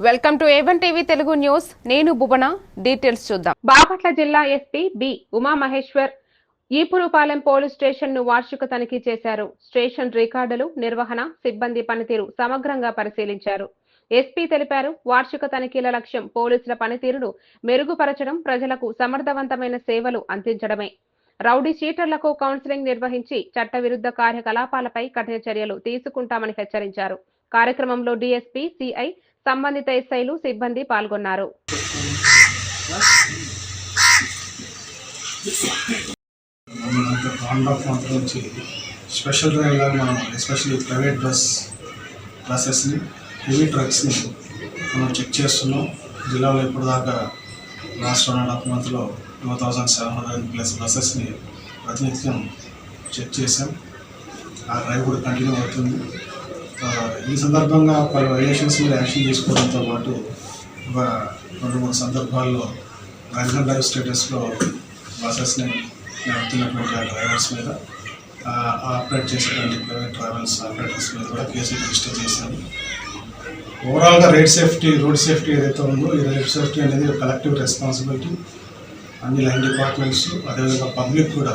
Welcome to A one TV Telugu news. నేను Bhuvana. Details చూద్దాం. బాపట్ల జిల్లా SP B Umamaheshwar Epurupalem police స్టేషన్ను వార్షిక తనిఖీ చేశారు. స్టేషన్ రికార్డులు నిర్వహణ సిబ్బంది పనితీరు సమగ్రంగా పరిశీలించారు. ఎస్పీ తెలిపారు వార్షిక తనిఖీల లక్ష్యం పోలీసుల పనితీరును మెరుగుపరచడం ప్రజలకు సమర్థవంతమైన సేవలు అందించడమే. రౌడీ షీటర్లకు కౌన్సిలింగ్ నిర్వహించి చట్టవిరుద్ధ కార్యకలాపాలపై కఠిన చర్యలు తీసుకుంటామని హెచ్చరించారు. కార్యక్రమంలో డీఎస్పీ సిఐ సంబంధిత ఎస్ఐలు సిబ్బంది పాల్గొన్నారు. స్పెషల్ డ్రైవ్ లాగా మనం ఎస్పెషల్లీ ప్రైవేట్ బస్ బస్సెస్ని హెవీ ట్రక్స్ని మనం చెక్ చేస్తున్నాం. జిల్లాలో ఇప్పటిదాకా లాస్ట్ వన్ అండ్ హాఫ్ మంత్లో two thousand seven hundred plus బస్సెస్ని ప్రతినిత్యం చెక్ చేశాం. ఆ డ్రైవ్ కూడా కంటిన్యూ అవుతుంది. ఈ సందర్భంగా పలు వైలేషన్స్ మీద యాక్షన్ తీసుకోవడంతో పాటు ఒక రెండు మూడు సందర్భాల్లో డ్రంక్ డ్రైవ్ స్టేటస్లో బస్సెస్ని నడుపుతున్నటువంటి డ్రైవర్స్ మీద ఆపరేట్ చేసేటువంటి ప్రైవేట్ ట్రావెల్స్ ఆపరేటర్స్ మీద కూడా కేసులు రిజిస్టర్ చేశాను ఓవరాల్గా రైడ్ సేఫ్టీ రోడ్ సేఫ్టీ ఏదైతే ఉందో ఈ రైడ్ సేఫ్టీ అనేది కలెక్టివ్ రెస్పాన్సిబిలిటీ అన్ని లైన్ డిపార్ట్మెంట్స్ అదేవిధంగా పబ్లిక్ కూడా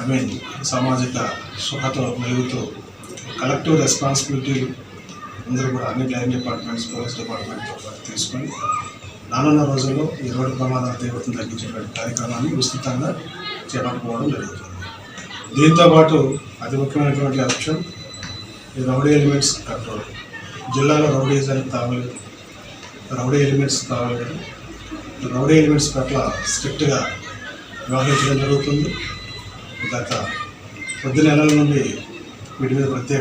ఐ మీన్ సామాజిక సుఖతో మెరుగుతో కలెక్టివ్ రెస్పాన్సిబిలిటీలు అందరూ కూడా అన్ని లైన్ డిపార్ట్మెంట్స్ పోలీస్ డిపార్ట్మెంట్తో తీసుకొని రానున్న రోజుల్లో ఈ రోడ్డు ప్రమాదాల తీవ్రతను తగ్గించేటువంటి కార్యక్రమాన్ని విస్తృతంగా చేపట్టుకోవడం జరుగుతుంది. దీంతో పాటు అతి ముఖ్యమైనటువంటి అంశం ఈ రౌడీ ఎలిమెంట్స్ కంట్రోల్. జిల్లాలో రౌడీజానికి తాగలేదు రౌడీ ఎలిమెంట్స్ కావాలి రౌడీ ఎలిమెంట్స్ పట్ల స్ట్రిక్ట్గా వ్యవహరించడం జరుగుతుంది. గత కొద్ది నెలల నుండి వీటి మీద ప్రత్యేక